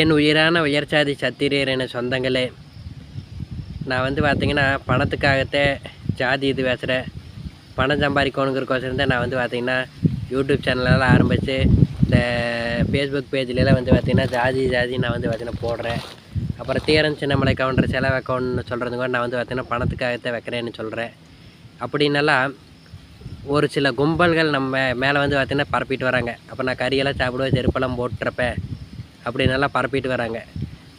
என் உயிரான உயர்ச்சாதி சத்திரியர் என சொந்தங்களே. நான் வந்து பார்த்தீங்கன்னா பணத்துக்காகத்தே ஜாதி இது பேசுகிறேன் பணம் சம்பாதிக்கணுங்கிறக்கோசரம் தான் நான் வந்து பார்த்தீங்கன்னா யூடியூப் சேனலெல்லாம் ஆரம்பித்து இந்த ஃபேஸ்புக் பேஜ்லலாம் வந்து பார்த்திங்கன்னா ஜாதி ஜாதி நான் வந்து பார்த்திங்கன்னா போடுறேன். அப்புறம் தீரன் சின்னமலை கவுண்டர் செலவு அக்கௌண்ட்னு சொல்கிறது கூட நான் வந்து பார்த்தீங்கன்னா பணத்துக்காகத்தான் வைக்கிறேன்னு சொல்கிறேன் அப்படின்னெல்லாம் ஒரு சில கும்பல்கள் நம்ம மேலே வந்து பார்த்திங்கன்னா பரப்பிட்டு வராங்க. அப்போ நான் கறியெல்லாம் சாப்பிடுவேன் செருப்பெல்லாம் போட்டுருப்பேன் அப்படி நல்லா பரப்பிட்டு வராங்க.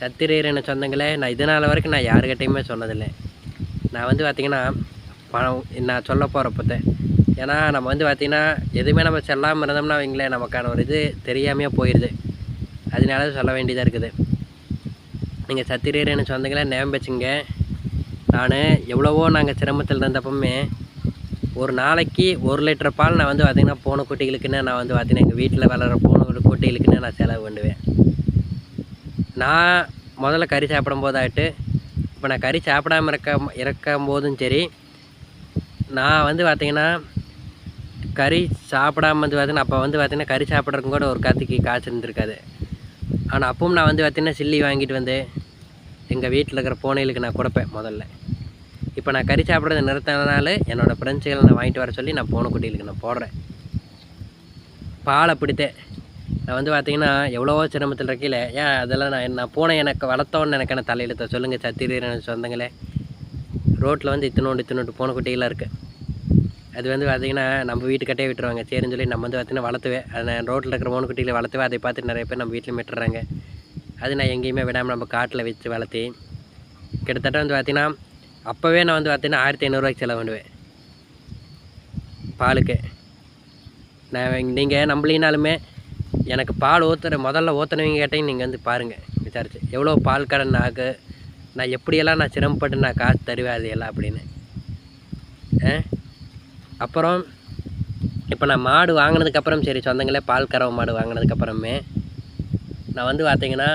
சத்திரியர் சொந்தங்களே நான் இதனால் வரைக்கும் நான் யாருக்கிட்டையுமே சொன்னதில்லை. நான் வந்து பார்த்திங்கன்னா பணம் நான் சொல்ல போகிறப்பத்த ஏன்னா நம்ம வந்து பார்த்திங்கன்னா எதுவுமே நம்ம செல்லாமல் இருந்தோம்னா வைங்களேன் நமக்கான ஒரு இது தெரியாமையே போயிடுது அதனால சொல்ல வேண்டியதாக இருக்குது. நீங்கள் சத்திரியர் சொந்தங்களே நேம் வச்சுங்க. நான் எவ்வளவோ நாங்கள் சிரமத்தில் இருந்தப்பமே ஒரு நாளைக்கு ஒரு லிட்டர் பால் நான் வந்து பார்த்திங்கன்னா பூனை குட்டிகளுக்குன்னு நான் வந்து பார்த்திங்கன்னா எங்கள் வீட்டில் வளர்கிற பூனை குட்டிகளுக்குன்னு நான் செலவு பண்ணுவேன். நான் முதல்ல கறி சாப்பிடும் போதாயிட்டு இப்போ நான் கறி சாப்பிடாம இருக்க இருக்கும் போதும் சரி நான் வந்து பார்த்திங்கன்னா கறி சாப்பிடாம வந்து பார்த்தீங்கன்னா அப்போ வந்து பார்த்திங்கன்னா கறி சாப்பிட்றதுக்கு கூட ஒரு காத்துக்கு காசு இருந்திருக்காது. ஆனால் அப்பவும் நான் வந்து பார்த்திங்கன்னா சில்லி வாங்கிட்டு வந்து எங்கள் வீட்டில் இருக்கிற பூனைகளுக்கு நான் கொடுப்பேன் முதல்ல. இப்போ நான் கறி சாப்பிட்றத நிறுத்தினால என்னோடய ஃப்ரெண்ட்ஸுகளை நான் வாங்கிட்டு வர சொல்லி நான் பூனை குட்டிகளுக்கு நான் போடுறேன். பால் அப்படித்தே நான் வந்து பார்த்தீங்கன்னா எவ்வளவோ சிரமத்தில் இருக்கையில் ஏன் அதெல்லாம் நான் நான் போனேன் எனக்கு வளர்த்தோன்னு எனக்கு தலையெழுத்த சொல்லுங்கள் சத்திரியர் சொந்தங்களே. ரோட்டில் வந்து இத்தினோண்டு இத்தினோண்டு போன குட்டிகளாக இருக்குது அது வந்து பார்த்திங்கன்னா நம்ம வீட்டுக்கிட்டே விட்டுருவாங்க. சரின்னு சொல்லி நம்ம வந்து பார்த்திங்கன்னா வளர்த்துவேன் அதை நான் ரோட்டில் இருக்கிற மூணு குட்டிகளை வளர்த்துவேன் அதை பார்த்து நிறைய பேர் நம்ம வீட்டில் விட்டுறாங்க. அது நான் எங்கேயுமே விடாமல் நம்ம காட்டில் வச்சு வளர்த்தி கிட்டத்தட்ட வந்து பார்த்திங்கன்னா அப்போவே நான் வந்து பார்த்திங்கன்னா ஆயிரத்தி ஐநூறுரூவாய்க்கு செலவு பண்ணுவேன். பாலுக்கு. நான் நீங்கள் நம்பளினாலுமே எனக்கு பால் ஊற்றுற முதல்ல ஊற்றுனவங்க கேட்டீங்க நீங்கள் வந்து பாருங்கள் விசாரிச்சு. எவ்வளோ பால் கடன் ஆகு நான் எப்படியெல்லாம் நான் சிரமப்பட்டு நான் காசு தருவேன் அது எல்லாம் அப்படின்னு. ஆ? அப்புறம் இப்போ நான் மாடு வாங்கினதுக்கப்புறம் சரி சொந்தங்களே பால் கறவை மாடு வாங்கினதுக்கப்புறமே நான் வந்து பார்த்தீங்கன்னா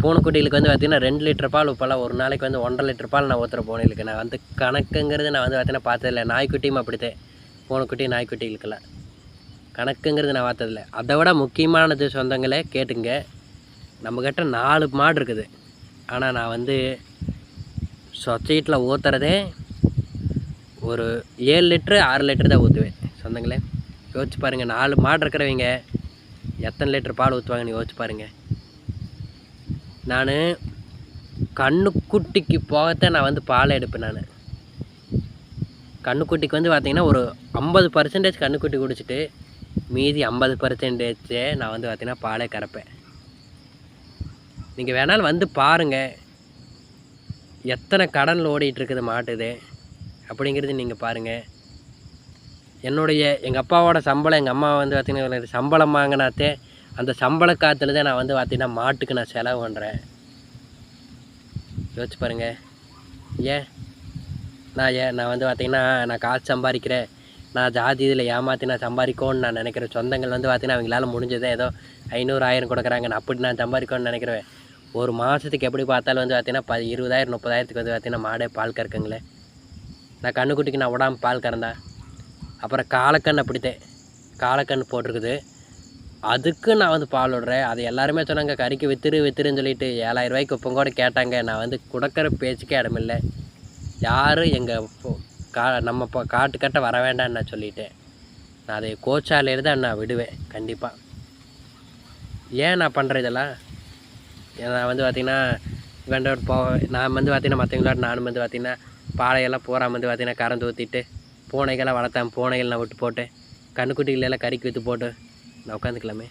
பூனைக்குட்டிகளுக்கு வந்து பார்த்திங்கன்னா ரெண்டு லிட்டர் பால் இப்போல்லாம் ஒரு நாளைக்கு வந்து ஒன்றரை லிட்டர் பால் நான் ஊற்றுற பூனைகளுக்கு. நான் வந்து கணக்குங்கிறது நான் வந்து பார்த்தீங்கன்னா பார்த்ததில்ல. நாய்க்குட்டியும் அப்படித்தே பூனைக்குட்டி நாய்க்குட்டிகளுக்கெல்லாம். கணக்குங்கிறது நான் பார்த்ததில்ல. அதை விட முக்கியமானது சொந்தங்களே கேட்டுங்க. நம்மக்கிட்ட நாலு மாடு இருக்குது. ஆனால் நான் வந்து சொசைட்டியில் ஊற்றுறதே ஒரு ஏழு லிட்ரு ஆறு லிட்டரு தான் ஊற்றுவேன் சொந்தங்களே. யோசிச்சு பாருங்கள் நாலு மாடு இருக்கிறவங்க எத்தனை லிட்டர் பால் ஊற்றுவாங்கன்னு யோசிச்சு பாருங்கள் நான் கண்ணுக்குட்டிக்கு போகத்தான் நான் வந்து பால் எடுப்பேன் நான். கண்ணுக்குட்டிக்கு வந்து பார்த்திங்கன்னா ஒரு ஐம்பது பர்சன்டேஜ் கண்ணுக்குட்டி குடிச்சிட்டு மீதி ஐம்பது பர்சன்டேஜ் நான் வந்து பார்த்திங்கன்னா பாலே கறப்பேன் நீங்கள் வேணாலும் வந்து பாருங்கள் எத்தனை கடனில் ஓடிட்டுருக்குது மாட்டுது அப்படிங்கிறது நீங்கள் பாருங்கள் என்னுடைய எங்கள் அப்பாவோட சம்பளம் எங்கள் அம்மா வந்து பார்த்திங்கன்னா சம்பளம் வாங்கினாத்தே அந்த சம்பள காற்றுல தான் நான் வந்து பார்த்திங்கன்னா மாட்டுக்கு நான் செலவு பண்ணுறேன் யோசிச்சு பாருங்கள் ஏன்? நான் ஏன்? நான் வந்து பார்த்திங்கன்னா நான் காசு சம்பாதிக்கிறேன். நான் ஜாதி இதில் ஏமாற்றி நான் சம்பாதிக்கோன்னு நான் நினைக்கிறேன் சொந்தங்கள் வந்து பார்த்தீங்கன்னா அவங்களால முடிஞ்சதே ஏதோ ஐநூறு ஆயிரம் கொடுக்குறாங்க. நான் அப்படி நான் சம்பாதிக்கணும்னு நினைக்கிறேன் ஒரு மாதத்துக்கு எப்படி பார்த்தாலும் வந்து பார்த்தீங்கன்னா ப இருபதாயிரம் முப்பதாயிரத்துக்கு வந்து பார்த்திங்கன்னா மாடே பால் கறக்குங்களே. நான் கண்ணுக்குட்டிக்கு நான் விடாமல் பால் கறந்தேன் அப்புறம் காலக்கண் அப்படித்தே. காலக்கண் போட்டிருக்குது. அதுக்கு நான் வந்து பால் விடுறேன். அது எல்லாருமே சொன்னாங்க கறிக்கு வித்துரு வித்துருன்னு சொல்லிட்டு ஏழாயிரம் ரூபாய்க்கு இப்போ கூட கேட்டாங்க. நான் வந்து கொடுக்குற பேச்சுக்கே இடமில்லை. யாரும் எங்கள் கா நம்ம இப்போ காட்டுக்கட்ட வர வேண்டாம்னு நான் சொல்லிட்டேன். நான் அதை கோச்சாலேருந்து தான் நான் விடுவேன் கண்டிப்பாக ஏன் நான் பண்ணுறேன் இதெல்லாம்? நான் வந்து பார்த்திங்கன்னா இவன்டோட போ நான் வந்து பார்த்திங்கன்னா மற்றவங்களோட நானும் வந்து பார்த்திங்கன்னா பாலையெல்லாம் பூரா வந்து பார்த்திங்கன்னா கறந்து ஊற்றிட்டு பூனைகள்லாம் வளர்த்தேன் பூனைகள் நான் விட்டு போட்டு கண்ணுக்குட்டிகள் எல்லாம் கறிக்கு விற்று போட்டு நான் உட்காந்துக்கலாமே.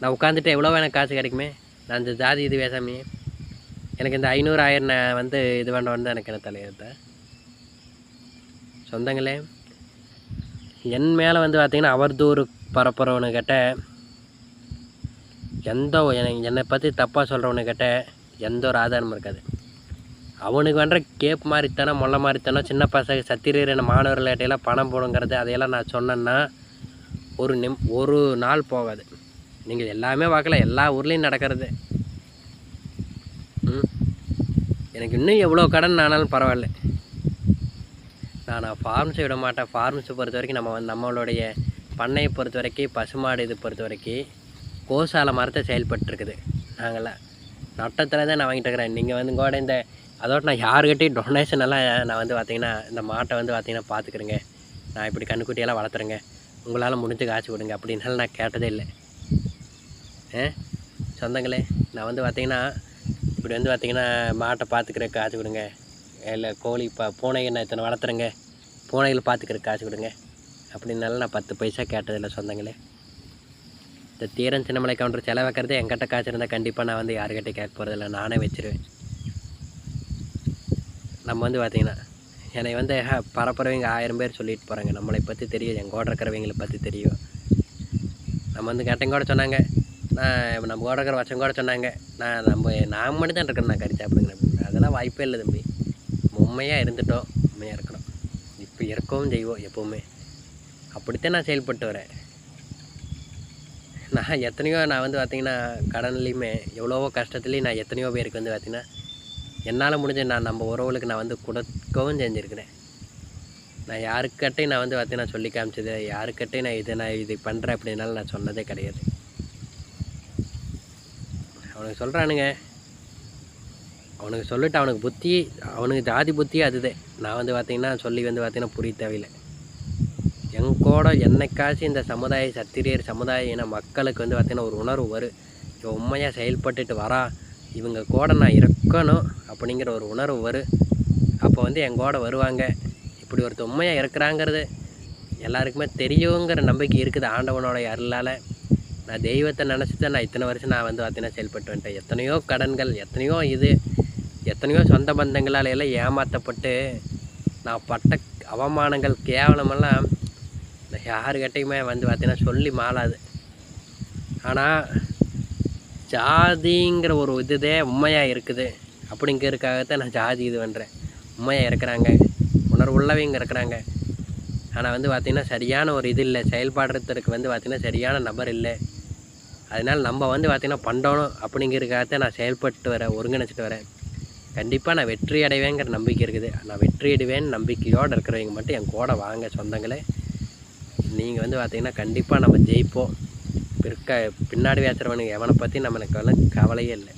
நான் உட்காந்துட்டு எவ்வளோ எனக்கு காசு கிடைக்குமே. நான் இந்த ஜாதி இது பேசாமே எனக்கு இந்த ஐநூறு ஆயிரம் நான் வந்து இது வேண்டாம் வந்து எனக்கு என்ன தலையெழுத்தேன் சொந்தங்களே என் மேலே வந்து பார்த்திங்கன்னா அவர்தூர் பரப்புறவனுக்கிட்ட எந்த எனக்கு என்னை பற்றி தப்பாக சொல்கிறவனுக்கிட்ட எந்த ஒரு ஆதாரமும் இருக்காது. அவனுக்கு வேண்ட கேப் மாதிரித்தானே முல்லை மாதிரித்தானோ சின்ன பசங்க சத்திரீரன மாணவர்கள்ட்டையெல்லாம் பணம் போடுங்கிறது அதையெல்லாம் நான் சொன்னேன்னா ஒரு நிம் ஒரு நாள் போகாது. நீங்கள் எல்லாமே பார்க்கல எல்லா ஊர்லேயும் நடக்கிறது. ம்? எனக்கு இன்னும் எவ்வளோ கடன் ஆனாலும் பரவாயில்ல. நான் ஃபார்ம்ஸை விட மாட்டேன். ஃபார்ம்ஸை பொறுத்த வரைக்கும் நம்ம வந்து நம்மளுடைய பண்ணையை பொறுத்த வரைக்கும் பசுமாடு இது பொறுத்த வரைக்கும் கோசால மரத்தை செயல்பட்டுருக்குது. நாங்களாம் நட்டத்தில் தான் நான் வாங்கிட்டு இருக்கிறேன். நீங்கள் வந்து கூட இந்த அதோட நான் யாருக்கிட்டையும் டொனேஷன் எல்லாம் நான் வந்து பார்த்தீங்கன்னா இந்த மாட்டை வந்து பார்த்தீங்கன்னா பார்த்துக்கிறேங்க நான் இப்படி கண்ணுக்குட்டியெல்லாம் வளர்த்துறேங்க. உங்களால் முடிஞ்சு காசு கொடுங்க அப்படின்னாலும் நான் கேட்டதே இல்லை. ஆ? சொந்தங்களே நான் வந்து பார்த்தீங்கன்னா இப்படி வந்து பார்த்தீங்கன்னா மாட்டை பார்த்துக்கிற காசு கொடுங்க. இல்லை கோழி இப்போ பூனை நான் இத்தனை வளர்த்துறேங்க? பூனைகள் பார்த்துக்கிற காசு கொடுங்க. அப்படின்னாலும் நான் பத்து பைசா கேட்டதில்லை சொந்தங்களே. இந்த தீரன் சின்னமலை கவுண்டர் செலவாக்கிறது என்கிட்ட காசு இருந்தால் கண்டிப்பாக நான் வந்து யாருக்கிட்ட கேட்க போகிறதில்ல நானே வச்சுருவேன். நம்ம வந்து பார்த்திங்கன்னா என்னை வந்து பரப்புறவங்க ஆயிரம் பேர் சொல்லிட்டு போகிறாங்க நம்மளை பற்றி தெரியும். எங்கள் கூட இருக்கிறவங்களை பற்றி தெரியும். நம்ம வந்து கேட்டவங்க கூட சொன்னாங்க. நான் நம்ம கூட இருக்கிற வச்சவங்க கூட சொன்னாங்க. நான் நம்ம நான் மட்டும் தான் இருக்கிறேன். நான் கறி சாப்பிடுங்க அதெல்லாம் வாய்ப்பே இல்லை தம்பி. உண்மையாக இருந்துட்டோம். உண்மையாக இருக்கணும் இப்போ இருக்கவும் செய்வோம் எப்போவுமே. அப்படித்தான் நான் செயல்பட்டு வரேன். நான் எத்தனையோ நான் வந்து பார்த்திங்கன்னா கடன்லேயுமே எவ்வளவோ கஷ்டத்துலேயும் நான் எத்தனையோ பேருக்கு வந்து பார்த்திங்கன்னா என்னால் முடிஞ்ச நான் நம்ம உறவுகளுக்கு நான் வந்து கொடுக்கவும் செஞ்சுருக்கிறேன். நான் யாருக்கிட்டையும் நான் வந்து பார்த்தீங்கன்னா சொல்லி காமிச்சது யாருக்கிட்டையும் நான் இதை நான் இது பண்ணுறேன் அப்படின்னாலும் நான் சொன்னதே கிடையாது. அவனுக்கு சொல்கிறானுங்க அவனுக்கு சொல்லிட்டு அவனுக்கு புத்தி அவனுக்கு ஜாதி புத்தி அதுதான் நான் வந்து பார்த்திங்கன்னா சொல்லி வந்து பார்த்திங்கன்னா புரிய தேவையில்லை. என் கூட என்னைக்காச்சும் இந்த சமுதாய சத்திரியர் சமுதாய இன மக்களுக்கு வந்து பார்த்திங்கன்னா ஒரு உணர்வு வரும். இவன் உண்மையாக செயல்பட்டுட்டு வரா இவங்க கூட நான் இருக்கணும் அப்படிங்கிற ஒரு உணர்வு வரும். அப்போ வந்து என் கூட வருவாங்க. இப்படி ஒருத்த உண்மையாக இருக்கிறாங்கிறது எல்லாருக்குமே தெரியுங்கிற நம்பிக்கை இருக்குது ஆண்டவனோட அருளால். நான் தெய்வத்தை நினச்சி தான் நான் இத்தனை வருஷம் நான் வந்து பார்த்தீங்கன்னா செயல்பட்டு வந்துட்டேன். எத்தனையோ கடன்கள் எத்தனையோ இது எத்தனையோ சொந்த பந்தங்களால் எல்லாம் ஏமாற்றப்பட்டு நான் பட்ட அவமானங்கள் கேவலமெல்லாம் நான் யாருக்கிட்டையுமே வந்து பார்த்தீங்கன்னா சொல்லி மாறாது. ஆனால் ஜாதிங்கிற ஒரு இதுதே உண்மையாக இருக்குது. அப்படிங்கிறதுக்காகத்தான் நான் ஜாதி இது பண்ணுறேன் உண்மையாக இருக்கிறாங்க. உணர்வுள்ளவங்க இருக்கிறாங்க. ஆனால் வந்து பார்த்திங்கன்னா சரியான ஒரு இது இல்லை. செயல்பாடுறதுக்கு வந்து பார்த்திங்கன்னா சரியான நபர் இல்லை. அதனால் நம்ம வந்து பார்த்திங்கன்னா பண்ணணும் அப்படிங்கிறதுக்காகத்தான் நான் செயல்பட்டு வரேன் ஒருங்கிணைச்சிட்டு வரேன். கண்டிப்பாக நான் வெற்றி அடைவேங்கிற நம்பிக்கை இருக்குது. நான் வெற்றி அடைவேன்னு நம்பிக்கையோடு இருக்கிறவங்க மட்டும் என் கூட வாங்க சொந்தங்களே. நீங்கள் வந்து பார்த்திங்கன்னா கண்டிப்பாக நம்ம ஜெயிப்போம். பிற்க பின்னாடி பேசுகிறவனுக்கு எவனை பற்றி நம்மளுக்கு எல்லாம் கவலையே இல்லை.